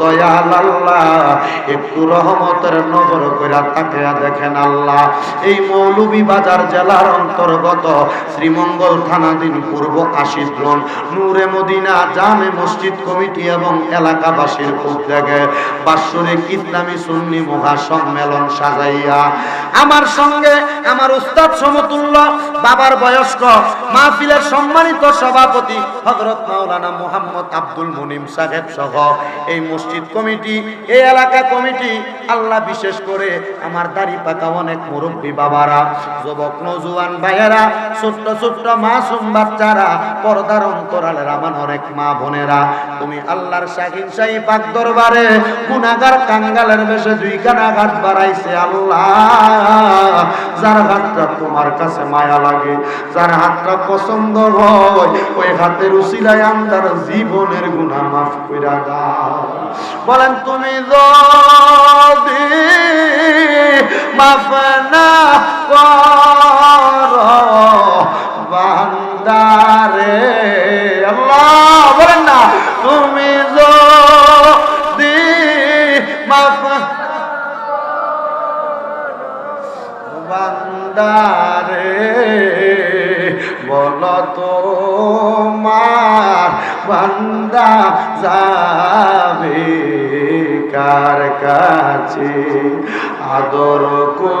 দয়াল আল্লাহ, একটু রহমতের নজর কইরা তাকিয়া দেখেন আল্লাহ। এই মৌলভী বাজার জেলার অন্তর্গত শ্রীমঙ্গল থানাধীন পূর্ব আশিদ্রন নূরে মদিনা জামে মসজিদ কমিটি এবং এলাকাবাসীর উদ্যোগে বাৎসরিক ইসলামী সুন্নি মহা সম্মেলন সাজাইয়া। আমার সঙ্গে আমার উস্তাদ সমতুল্য, বাবার বয়স্ক, মাহফিলের সম্মানিত সভাপতি হজরত মাওলানা মোহাম্মদ আব্দুল মুনিম সাহেব সহ এই মসজিদ কমিটি, এই এলাকা কমিটি, আল্লাহ বিশেষ করে আমার দাড়ি পাকা অনেক মুরব্বী বাবারা, যুবক নজুয়ান ভাইয়েরা, ছোট্ট ছোট্ট মাসুম বাচ্চারা, পর্দার অন্তরালের আমার অনেক মা বোনেরা। তুমি আল্লাহর শাহিন শাহী পাক দরবারে গুনাগার কাঙ্গালের বেশে দুই কানা ঘাট বাড়াইছে আল্লাহ। যার হাতটা তোমার কাছে মায়া লাগে, যার হাতটা পছন্দ হয়, ওই হাতের উসিলায় আমদার জীবনের গুণা মাফ কইরা দাও। বলেন তুমি যদি মাফ না করো বান্দারে আল্লাহ বলেন না তুমি যদি মাফ বান্দারে বল তো মার বান্দা যাবে কার কাছে? আদর কো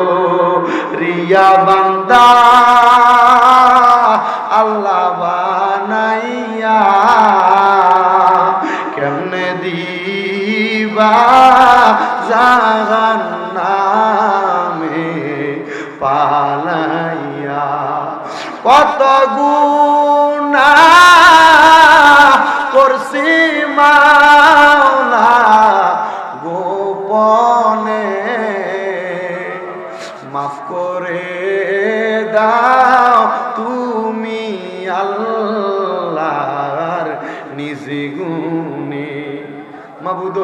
রিয়া বান্দা, আল্লাহ বানাইয়া কেমনে দিবা জাহান্নামে কত গুণা করছি মাওলা গোপনে। মাফ করে দাও তুমি আল্লাহর নিজি গুণে। মাবুদ,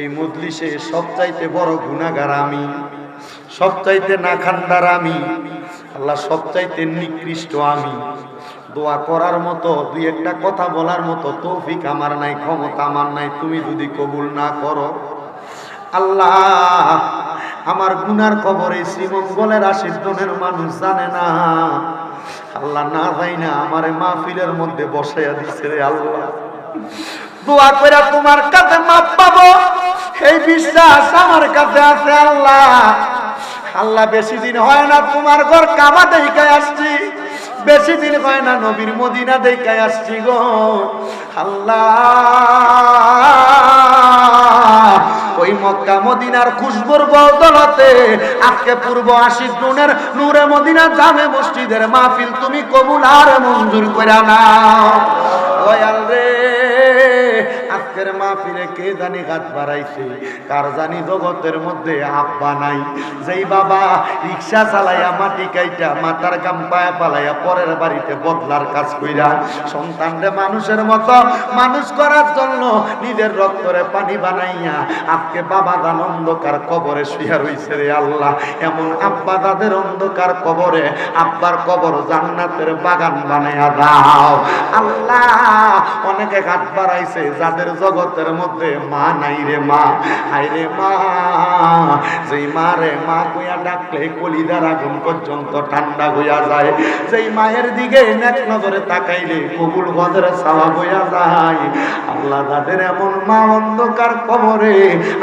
এই মজলিসে সবচাইতে বড় গুণাগার আমি, সবচাইতে না খান্ডার আমি। আল্লাহ সবচাইতে নিকৃষ্ট আমি। দোয়া করার মতো, দুই একটা কথা বলার মতো তৌফিক আমার নাই, ক্ষমতা আমার নাই, তুমি যদি কবুল না করো। আল্লাহ, আমার গুনার খবর এই শ্রীমঙ্গলের আশীর্জনের মানুষ জানে না। আল্লাহ না যাই না আমার মাহফিলের মধ্যে বসাইয়া দিছে রে আল্লাহ। দোয়া করে তোমার কাছে মাপ পাবো, এই বিশ্বাস আমার কাছে আছে আল্লাহ। আল্লাহ বেশি দিন হয় না, তোমার ঘর কাবা দেখে আসছি। বেশি দিন হয় না, নবীর মদিনা দেখে আসছি গো। আল্লাহ, ওই মক্কা মদিনার খুশবুর বদলতে আজকে পূর্ব আশিস নুনের নূরে মদিনা জামে মসজিদের মাহফিল তুমি কবুল আর মঞ্জুর করে নাও। রে। আজকের মাহফিলে কে জানি হাত বাড়াইছে? কার জানি জগতের মধ্যে আব্বা নাই? যেই বাবা রিক্সা চালাইয়া মাটি কাইটা, মাথার গাম পায়া পালাইয়া পরের বাড়িতে বদলার কাজ কইরা সন্তানরে মানুষের মতো মানুষ করার জন্য নিজের রক্তরে পানি বানাইয়া, আজকে বাবা দান অন্ধকার কবরে শুয়া রইছে রে আল্লাহ। এমন আব্বা দাদের অন্ধকার কবরে, আব্বার কবর জান্নাতের বাগান বানাইয়া দাও। আল্লাহ, অনেকে হাত বাড়াইছে, যাদের জগতের মধ্যে মা নাই রে মা। হাই রে মা। যেই মা রে মা কইয়া ডাকলে কলিদার আগুন পর্যন্ত ঠান্ডা হইয়া যায়। যেই মায়ের দিকে নেক নজরে তাকাইলে কবুল গজের সাওয়া হইয়া যায়। আল্লাহ তাদের এমন মা অন্ধকার কবরে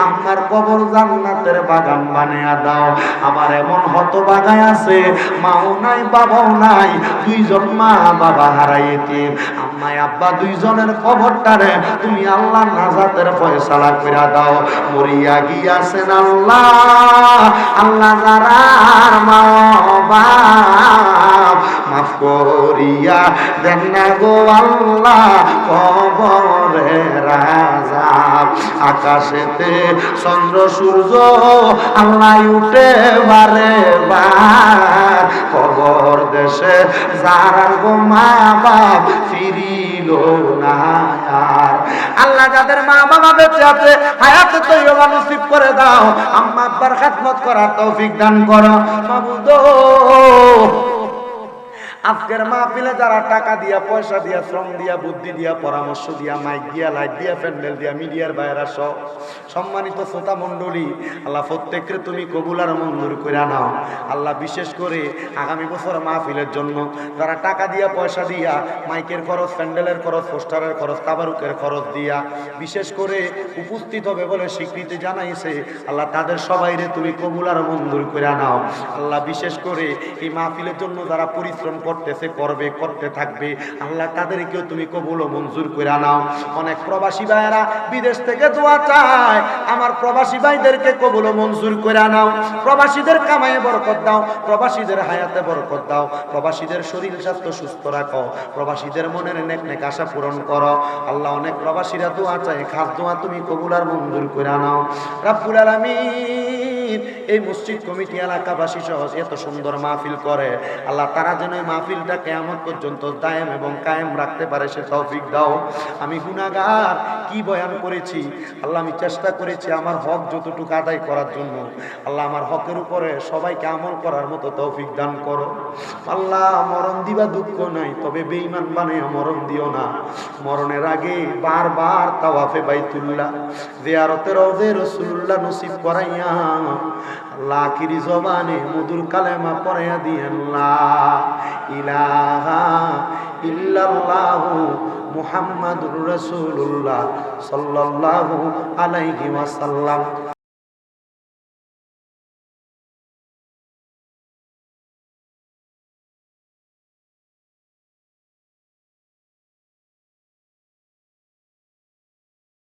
আমার কবর জান্নাতের বাগান বানিয়া দাও। আবার এমন হত বাগায় আছে, মাও নাই, বাবাও নাই, দুইজন মা বাবা হারাইতে আম্মাই, আব্বা দুইজনের কবরটারে তুমি আল্লাহ নাজাতের ফয়সালা কইরা দাও। মরিয়া গিয়াছেন আল্লাহ। আল্লাহ যারা মা বাপ মাফ করিয়া দেন না গো আল্লাহ কবরে রাজা। আকাশেতে চন্দ্র, সূর্য আল্লাহ উঠে বারে বার। কবর দেশে যারা গো মা বাপ ফিরিল না। আল্লাহ যাদের মা বাবা বেঁচে আছে, হায়াতে তৈবা নসিব করে দাও। আম্মা আব্বার খাতমত করার তৌফিক দান করো। মাবুদো আজকের মাহফিলে যারা টাকা দিয়া, পয়সা দিয়া, শ্রম দিয়া, বুদ্ধি দিয়া, পরামর্শ দিয়া, মাইক দিয়া, লাইট দিয়া, প্যান্ডেল দিয়া, মিডিয়ার বাইরা সব সম্মানিত শ্রোতা মণ্ডলী, আল্লাহ প্রত্যেককে তুমি কবুল আর মঞ্জুর করে নাও। আল্লাহ বিশেষ করে আগামী বছর মাহফিলের জন্য যারা টাকা দিয়া, পয়সা দিয়া, মাইকের খরচ, প্যান্ডেলের খরচ, পোস্টারের খরচ, তাবারুকের খরচ দিয়া বিশেষ করে উপস্থিত হবে বলে স্বীকৃতি জানাইছে, আল্লাহ তাদের সবাইরে তুমি কবুল আর মঞ্জুর করে নাও। আল্লাহ বিশেষ করে এই মাহফিলের জন্য যারা পরিশ্রম করতেছে, করবে, করতে থাকবে। আল্লাহ তাদেরকেও তুমি কবুল ও মঞ্জুর করে নাও। অনেক প্রবাসী ভাইয়েরা বিদেশ থেকে দোয়া চায়। আমার প্রবাসী ভাইদেরকে কবুল ও মঞ্জুর করে নাও। প্রবাসীদের কামায়ে বরকত দাও, প্রবাসীদের হায়াতে বরকত দাও। প্রবাসীদের শরীর স্বাস্থ্য সুস্থ রাখো। প্রবাসীদের মনের নেক নেক আশা পূরণ করো। আল্লাহ অনেক প্রবাসীরা দোয়া চায়, খাস দোয়া তুমি কবুল আর মঞ্জুর করে নাও। রাব্বুল আলামিন এই মসজিদ কমিটি এলাকাবাসী সহ এত সুন্দর মাহফিল করে। আল্লাহ তারা যেন এই মাহফিলটা কেয়ামত পর্যন্ত দায়েম এবং কায়েম রাখতে পারে, সে তৌফিক দাও। আমি গুনাগার কি বয়ান করেছি? আল্লাহ আমি চেষ্টা করেছি আমার হক যতটুকু আদায় করার জন্য। আল্লাহ আমার হকের উপরে সবাইকে আমল করার মতো তৌফিক দান করো। আল্লাহ, মরণ দিবা দুঃখ নাই, তবে বেইমান বানাইয়া মরণ দিও না। মরণের আগে বারবার তাওয়াফে বাইতুল্লাহ, জিয়ারতের রওজে রাসূলুল্লাহ নসিব করাইয়া আখিরি জবানে মধুর কালেমা পড়াইয়া দিয়েন লা ইলাহা ইল্লাল্লাহু মুহাম্মাদুর রাসূলুল্লাহ সাল্লাল্লাহু আলাইহি ওয়াসাল্লাম।